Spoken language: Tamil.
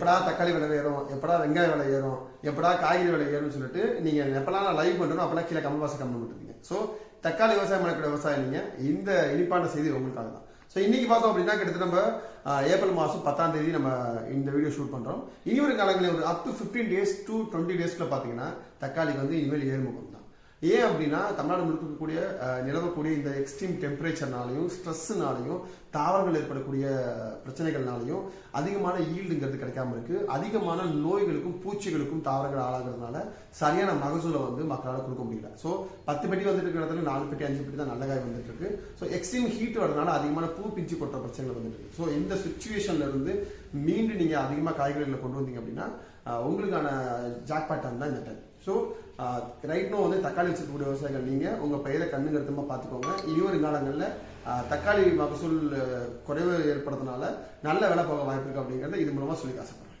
எப்படா தக்காளி விலை ஏறும்? எப்படா வெங்காய விலை ஏறும்? எப்படா காய்கறி விலை ஏறும்னு சொல்லிட்டு நீங்க எப்பெல்லாம் நான் லைவ் பண்ணுறோம் அப்பெல்லாம் கீழே கமெண்ட் பாக்ஸ் கம்மி பண்ணுறீங்க ஸோ தக்காளி விவசாயம் பண்ணக்கூடிய விவசாயம் நீங்க இந்த இனிப்பான செய்தி உங்களுக்காக தான். ஸோ இன்னைக்கு பார்த்தோம் அப்படின்னா கிட்டத்தட்ட நம்ம ஏப்ரல் மாதம் பத்தாம் தேதி நம்ம இந்த வீடியோ ஷூட் பண்றோம். இனி ஒரு காலங்களில் ஒரு up to fifteen days to twenty டேஸ்க்குள்ள பார்த்தீங்கன்னா தக்காளிக்கு வந்து இனிமேல் ஏறுமுகம் தான். ஏன் அப்படின்னா தமிழ்நாடு முழுக்கக்கூடிய இருக்கக்கூடிய நிலவக்கூடிய இந்த எக்ஸ்ட்ரீம் டெம்பரேச்சர்னாலையும் ஸ்ட்ரெஸ்ஸுனாலையும் தாவரங்கள் ஏற்படக்கூடிய பிரச்சனைகள்னாலையும் அதிகமான ஈல்டுங்கிறது கிடைக்காம இருக்கு. அதிகமான நோய்களுக்கும் பூச்சிகளுக்கும் தாவரங்கள் ஆளாகிறதுனால சரியான மகசூலை வந்து மக்களால் கொடுக்க முடியல. ஸோ பத்து பெட்டி வந்துட்டு இருக்கிறதுல நாலு பெட்டி அஞ்சு பெட்டி தான் நல்ல காய் வந்துட்டு இருக்கு. ஸோ எக்ஸ்ட்ரீம் ஹீட் வரதுனால அதிகமான பூ பிஞ்சு கொட்டுற பிரச்சனைகள் வந்துட்டு இருக்கு. ஸோ இந்த சுச்சுவேஷன்ல இருந்து மீண்டும் நீங்க அதிகமாக காய்கறிகளை கொண்டு வந்தீங்க அப்படின்னா உங்களுக்கான ஜாக்பாட் டைம் தான் இந்த டைம் ஸோ ரைட் நோ வந்து தக்காளி வச்சிருக்கக்கூடிய விவசாயிகள் நீங்கள் உங்கள் பயிரை கண்ணு கருத்தமாக பார்த்துக்கோங்க இனி காலங்களில் தக்காளி மகசூல் குறைவு ஏற்படுறதுனால நல்ல விலை போக வாய்ப்பு இருக்குது அப்படிங்கிறத இது மூலமாக சொல்லி ஆசைப்படுறேன்